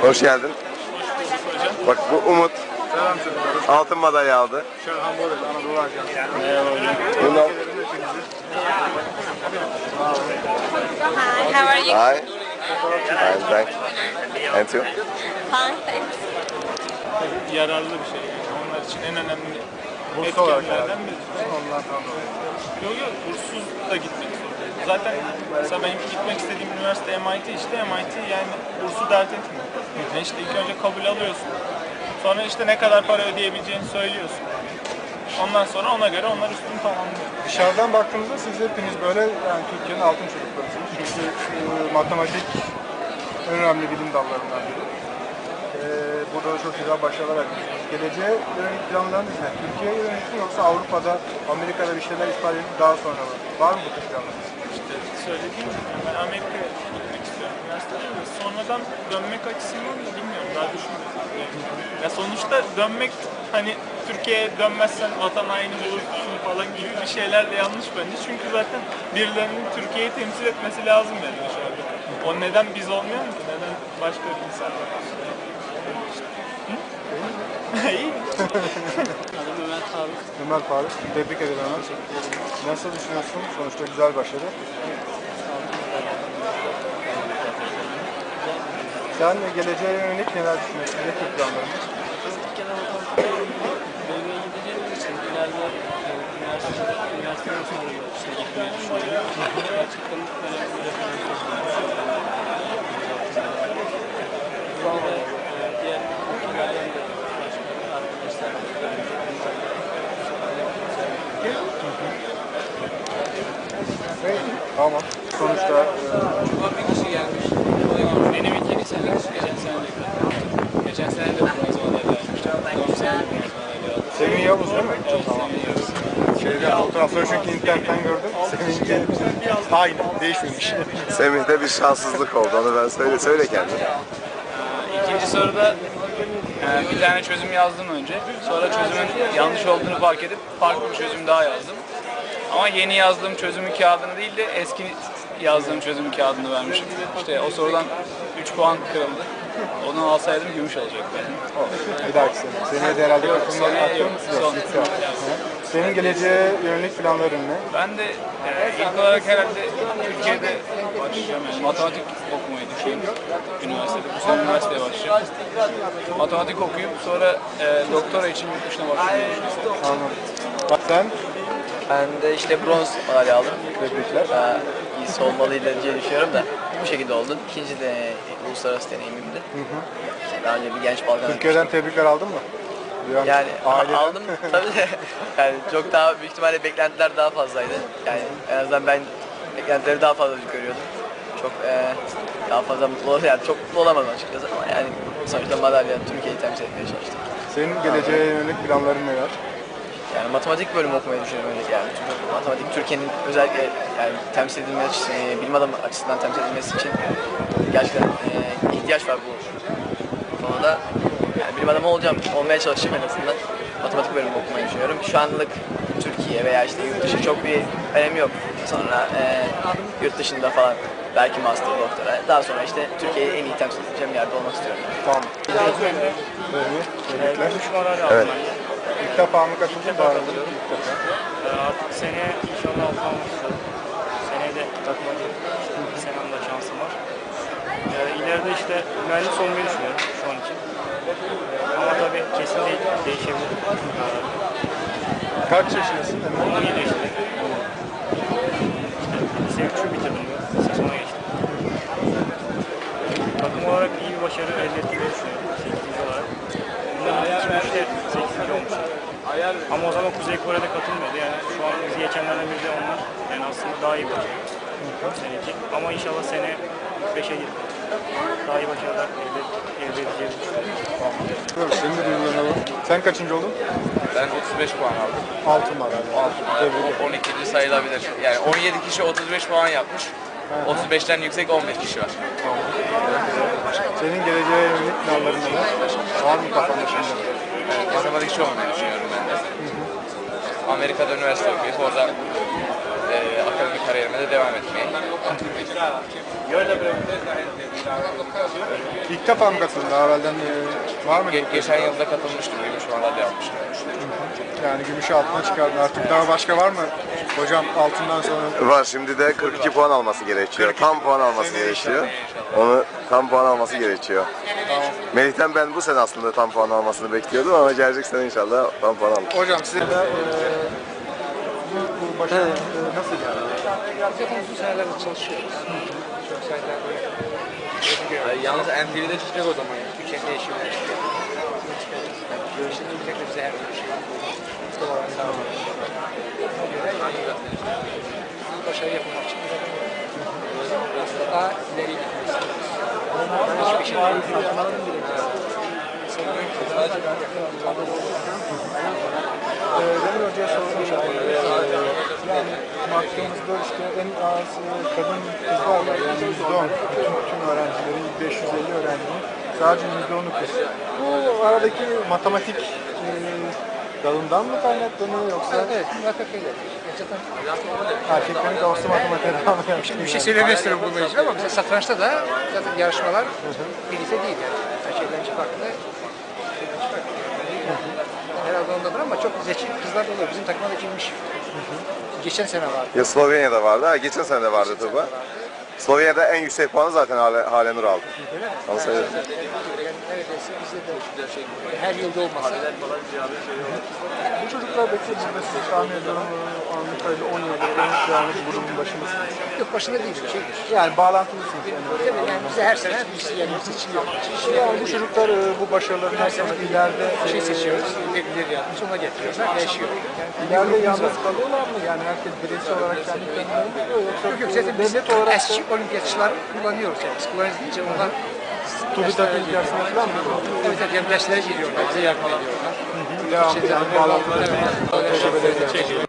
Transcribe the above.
Hoş geldin. Bak bu Umut altın madalya aldı. Bundan... Hi, how are you? Hi. I'm thanks. And you? Fine, thanks. Yararlı bir şey. Onlar için en önemli etkenlerden biri. Onlardan dolayı. Yok yok burssuz da gitmek. Zaten mesela benim gitmek istediğim üniversite MIT işte MIT yani bursu dert etmiyor. Yani işte ilk önce kabul alıyorsun. Sonra işte ne kadar para ödeyebileceğini söylüyorsun. Ondan sonra ona göre onlar üstünü tamamlıyor. Dışarıdan baktığımızda siz hepiniz böyle yani Türkiye'nin altın çocuklarısınız. Çünkü e, matematik en önemli bilim dallarından biri. E, burada da çok güzel başarılar elde ediyorsunuz. Geleceğe yönelik planlarınız ne? Türkiye'ye yönelik mi yoksa Avrupa'da, Amerika'da bir şeyler ispat edip daha sonra mı? Var mı bu tür planlarınız? İşte söylediğim gibi ben Amerika'ya gitmek istiyorum üniversitede ve sonradan dönmek açısından da bilmiyorum daha düşünmedim. Ya sonuçta dönmek hani Türkiye'ye dönmezsen vatan haini olursun falan gibi bir şeyler de yanlış bence. Çünkü zaten birilerinin Türkiye'yi temsil etmesi lazım benim dışarıda. O neden biz olmuyor ki? Neden başka bir insan var? İyi. Ömer Faruk. Tebrik ederim Ömer. Nasıl düşünüyorsun? Sonuçta güzel başarı. Sen geleceğe yönelik neler düşünüyorsun? Ne tür planların? var? Türkiye'de matematik bölümüne gideceğim için ileride e, sonra da işte gitmeyi düşünüyorum. Gerçekten böyle bir referans olsun. Burada e, diğer ülkelerden de başka arkadaşlar Hey, tamam. Sonuçta e, bir kişi gelmiş. Benim ikinci sene, geçen sene de Geçen sene de madalya aldım. Sevin Yavuz değil mi? Tamam. Şeyde fotoğrafları çünkü internetten gördüm. Sevinci aynı, değişmemiş. Semih'te bir şanssızlık oldu. Onu ben söyle söyle kendin. İkinci soruda e, bir tane çözüm yazdım önce. Sonra çözümün yanlış olduğunu fark edip farklı bir çözüm daha yazdım. Ama yeni yazdığım çözümün kağıdını değil de eski yazdığım çözümün kağıdını vermişim. İşte o sorudan 3 puan kırıldı. Onu alsaydım gümüş olacaktı. Bir dahaki sene. Seneye de herhalde yok, mı? son. Senin geleceğe yönelik planların ne? Ben de e, ilk olarak herhalde Türkiye'de başlayacağım yani matematik okumayı düşünüyorum. Üniversitede, bu sene üniversiteye başlayacağım. Matematik okuyup sonra e, doktora için yurt dışına başlamayı düşünüyorum. Anladım. Bak sen Ben de işte bronz madalya aldım. tebrikler. Daha iyisi olmalıydı diye düşünüyorum da bu şekilde oldu. İkinci de uluslararası deneyimimdi. İşte daha önce bir genç Balkan Türkiye'den tebrikler aldın mı? Bir an yani aileden- aldım tabii de yani çok daha büyük ihtimalle beklentiler daha fazlaydı. Yani en azından ben beklentileri daha fazla görüyordum. Çok eee, daha fazla mutlu ol yani çok mutlu olamadım açıkçası ama yani sonuçta madalya Türkiye'yi temsil etmeye çalıştım. Senin geleceğe yönelik planların neler? Matematik bölümü okumayı düşünüyorum yani. Çünkü matematik Türkiye'nin özellikle yani temsil edilmesi, e, bilim adamı açısından temsil edilmesi için gerçekten e, ihtiyaç var bu konuda. Yani bilim adamı olacağım, olmaya çalışacağım en azından. Matematik bölümü okumayı düşünüyorum. Şu anlık Türkiye veya işte yurt dışı çok bir önemi yok. Sonra e, yurt dışında falan belki master, doktora. Daha sonra işte Türkiye'yi en iyi temsil edeceğim yerde olmak istiyorum. Tamam. Tebrikler. Evet. İlk defa mı katıldın? İlk defa. Artık seneye inşallah istiyorum. Seneye de takıma girip bir senem de şansım var. Ee, ileride işte mühendis olmayı düşünüyorum şu an için. Ama tabii kesin değil, değişebilir. Kaç yaşındasın? Emre? 17 yaşındayım. İşte lise 3'ü bitirdim ben. Olarak iyi bir başarı elde ettiğimi düşünüyorum. 8. olarak. Bundan önceki işte 8. olmuştum. Ama o zaman Kuzey Kore'de katılmıyordu. Yani şu an bizi geçenlerden biri de onlar. Yani aslında daha iyi başarı bu sene için. Ama inşallah sene 5'e girip daha iyi başarılar elde, elde edeceğiz. Evet, Senin de duygularını alalım. Sen kaçıncı oldun? Ben 35 puan aldım. Altın. Tebrik ederim. 12. sayılabilir. Yani 17 kişi 35 puan yapmış. 35'ten yüksek 15 kişi var. Senin geleceğe yönelik planların neler? Var mı kafanda şimdi? Evet, matematikçi olmayı düşünüyorum ben de. Amerika'da üniversite okuyup orada e, akademik kariyerime de devam etmeyi. İlk defa mı katıldın? Daha evvelden e, var mı? Ge- geçen yılda katılmıştım, gümüş madalya yapmıştım. Yani gümüşü altına çıkardın. Artık daha başka var mı? Hocam altından sonra Var şimdi de 42 puan alması gerekiyor. Tam puan alması gerekiyor. Onu tam puan alması gerekiyor. Melih'ten ben bu sene aslında tam puan almasını bekliyordum ama gelecek sene inşallah tam puan alır. Hocam size de e, bu, bu başarı e, nasıl geldi? Zaten uzun senelerdir çalışıyoruz. Çok senelerdir. Yalnız NTV'de çıkacak o zaman. Türkiye'de yaşıyoruz. Şimdi bir tek bize her. Bu başarı yapmak için biraz daha ileri gitmek istiyoruz. Hiçbir şey değil. E, Demir Hoca'ya sormuş baktığımızda işte en az e, kadın kızlar var. Yani %10. Bütün, bütün öğrencilerin, 550 öğrencinin sadece %10'u kız. Bu aradaki matematik e, dalından mı kaynaklanıyor yoksa Evet. Zaten erkeklerin kafası matematiğe devam ediyor? Şimdi bir şey söylemek istiyorum bunun için ama mesela satrançta da zaten yarışmalar birlikte değil yani. Her şeyden farklı. Herhalde ondadır ama çok zeki kızlar da oluyor. Bizim takıma da girmiş. Geçen sene vardı. Ya Slovenya'da vardı. Ha, geçen sene de vardı Tuba. Slovenya'da en yüksek puanı zaten Hale, Hale Nur aldı. Öyle mi? Onu. Yani neredeyse bizde de her yılda olmasa. Bu çocuklar siz tahmin ediyorum Avrupa ile 17 13 yıllık grubun başındasınız. Yok başında değil bir şeydir. Yani bağlantılısınız. Yani. Tabii yani bize her sene bir şey yani seçiliyor. Yani bu çocuklar e, bu başarılarından sonra ileride Bir şey e, seçiyoruz. İleri yapmış ona getiriyorlar. Değişiyor. Yani İleride yalnız kalıyorlar mı? Yani herkes bireysel olarak kendi kendilerini mi yapıyor yoksa Yok yok zaten biz devlet olarak eski olimpiyatçılar kullanıyoruz yani. Kullanıyoruz deyince onlar TÜBİTAK'ın içerisinde falan mı? Evet, evet, yani derslere giriyorlar, bize yardım ediyorlar. Devam yani bağlantıları. Evet.